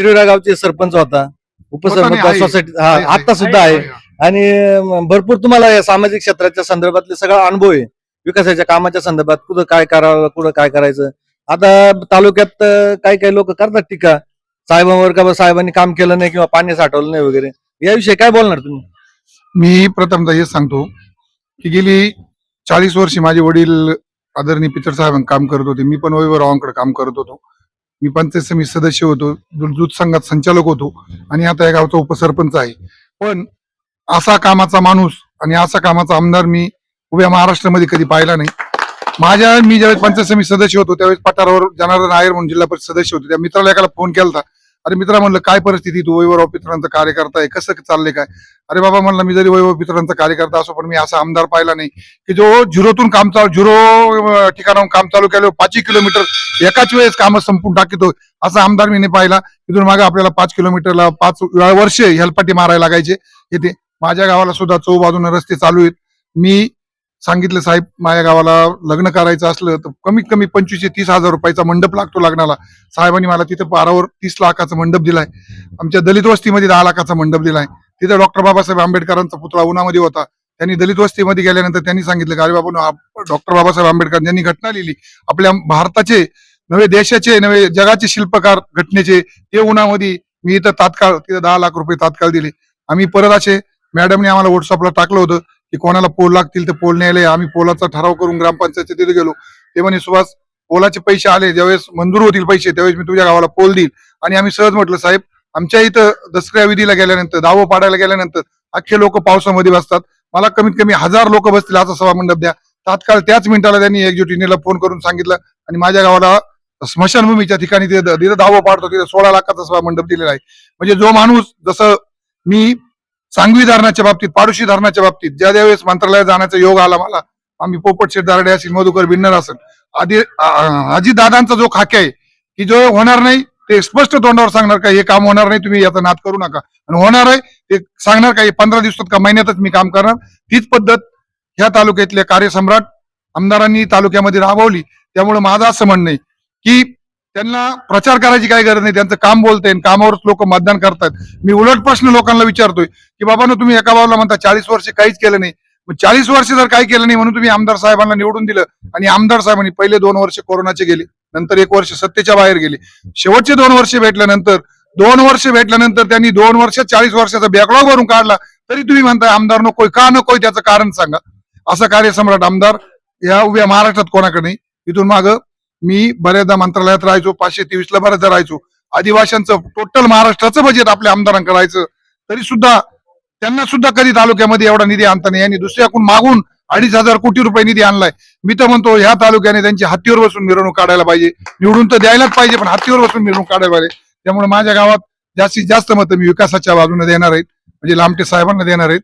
हिरवेरा गावचे सरपंच होता उपसरपंच. सोसायटी हा. आता सुद्धा आहे. आणि भरपूर तुम्हाला या सामाजिक क्षेत्राच्या संदर्भातले सगळा अनुभव आहे. विकासाच्या कामाच्या संदर्भात कुठं काय करावं कुठं काय करायचं? आता तालुक्यात काही काही लोक करतात टीका. साहेबांवर का साहेबांनी काम केलं नाही किंवा पाणी साठवलं नाही वगैरे? याविषयी काय बोलणार तुम्ही? मी प्रथमतः हेच सांगतो की गेली चाळीस वर्ष माझे वडील आदरणीय पितर साहेबांना काम करत होते. मी पण वैभवरावांकडे काम करत होतो. मी पंचायत समिती सदस्य होतो दूध संघात संचालक होतो आणि आता या गावचा उपसरपंच आहे. पण असा कामाचा माणूस आणि असा कामाचा आमदार मी उभ्या महाराष्ट्रामध्ये कधी पाहिला नाही. माझ्या मी ज्यावेळेस पंचायत समिती सदस्य होतो त्यावेळेस पठारावर जनार्दन आयर म्हणून जिल्हा परिषद सदस्य होते. त्या मित्राला एकाला फोन केला अरे मित्रा म्हणलं काय परिस्थिती? तू वैभवराव पित्रांचा कार्यकर्ता आहे. कसं चाललंय काय? अरे बाबा म्हणलं मी जरी वैभव पित्रांचा कार्यकर्ता असो पण मी असा आमदार पाहिला नाही की जो झिरोतून काम चालू झिरो ठिकाणाहून काम चालू केलं पाच किलोमीटर एकाच वेळेस काम संपून टाकतो असा आमदार मी नाही पाहिला. तिथून मागे आपल्याला पाच किलोमीटरला पाच वेळा वर्ष हेलपाटी मारायला लागायचे. येते माझ्या गावाला सुद्धा चौ बाजूने रस्ते चालू आहेत. मी सांगितलं साहेब माझ्या गावाला लग्न करायचं असलं तर कमीत कमी पंचवीस ते तीस हजार रुपयाचा मंडप लागतो लग्नाला. साहेबांनी मला तिथं पारावर तीस लाखाचा मंडप दिलाय. आमच्या दलित वस्तीमध्ये दहा लाखाचा मंडप दिलाय. तिथं डॉक्टर बाबासाहेब आंबेडकरांचा पुतळा उन्हामध्ये होता. त्यांनी दलित वस्तीमध्ये गेल्यानंतर त्यांनी सांगितलं की अरे बाबा डॉक्टर बाबासाहेब आंबेडकर यांनी घटना लिहिली. आपल्या भारताचे नवे देशाचे नवे जगाचे शिल्पकार घटनेचे ते उन्हामध्ये मी इथं तात्काळ तिथं दहा लाख रुपये तात्काळ दिले. आम्ही परत असे मॅडमने आम्हाला व्हॉट्सअपला टाकलं होतं. की कोणाला पोल लागतील तर पोल न्यायला आम्ही पोलाचा ठराव करून ग्रामपंचायतच्या तिथे गेलो. ते म्हणे सुभाष पोलाचे पैसे आले ज्यावेळेस मंजूर होतील पैसे त्यावेळेस मी तुझ्या गावाला पोल देईल. आणि आम्ही सहज म्हटलं साहेब आमच्या इथं दसऱ्या विधीला गेल्यानंतर दावं पाडायला गेल्यानंतर अख्खे लोक पावसामध्ये बसतात. मला कमीत कमी हजार लोक बसतील असा सभा मंडप द्या. तात्काळ त्याच मिनिटाला त्यांनी एकजुटीनेला फोन करून सांगितलं आणि माझ्या गावाला स्मशानभूमीच्या ठिकाणी तिथे दावं पाडतो. तिथं सोळा लाखाचा सभा मंडप दिलेला आहे. म्हणजे जो माणूस जसं मी सांगवी धरणाच्या बाबतीत पाडोशी धरणाच्या बाबतीत ज्या ज्यावेळेस मंत्रालयात जाण्याचा योग आला मला आम्ही पोपट शेठ दारडे असेल मधुकर बिन्नर असेल आधी आजी दादांचा जो खाके आहे की जो होणार नाही ते स्पष्ट तोंडावर सांगणार का हे काम होणार नाही तुम्ही याचा नाद करू नका. आणि होणार आहे ते सांगणार का हे पंधरा दिवसात का महिन्यातच मी काम करणार? तीच पद्धत ह्या तालुक्यातल्या कार्यसम्राट आमदारांनी तालुक्यामध्ये राबवली. त्यामुळे माझं असं म्हणणं आहे की त्यांना प्रचार करायची काही गरज नाही. त्यांचं काम बोलते कामावरच लोक मतदान करतात. मी उलट प्रश्न लोकांना विचारतोय की बाबा तुम्ही एका बाजूला म्हणता चाळीस वर्ष काहीच केलं नाही. मग चाळीस वर्ष जर काही केलं नाही म्हणून तुम्ही आमदार साहेबांना निवडून दिलं आणि आमदार साहेबांनी पहिले दोन वर्ष कोरोनाचे गेले नंतर एक वर्ष सत्तेच्या बाहेर गेले. शेवटचे दोन वर्ष भेटल्यानंतर दोन वर्ष भेटल्यानंतर त्यांनी दोन वर्ष चाळीस वर्षाचा बॅकलॉग भरून काढला. तरी तुम्ही म्हणताय आमदार नकोय का नकोय त्याचं कारण सांगा. असं कार्यसम्राट आमदार या उभ्या महाराष्ट्रात कोणाकडे नाही. इथून मागं मी बऱ्याचदा मंत्रालयात राहायचो पाचशे तेवीसला बऱ्याचदा राहायचो. आदिवाशांचं टोटल महाराष्ट्राचं बजेट आपल्या आमदारांकडे राहायचं. तरी सुद्धा त्यांना सुद्धा कधी तालुक्यामध्ये एवढा निधी आणता नाही. यांनी दुसऱ्याकडून मागून अडीच हजार कोटी रुपये निधी आणलाय. मी तर म्हणतो ह्या तालुक्याने त्यांची हत्तीवर बसून मिरवणूक काढायला पाहिजे. निवडून तर द्यायलाच पाहिजे पण हत्तीवर बसून मिरवणूक काढायला पाहिजे. त्यामुळे माझ्या गावात जास्तीत जास्त मतं मी विकासाच्या बाजूने देणार आहेत. म्हणजे लामटे साहेबांना देणार आहेत.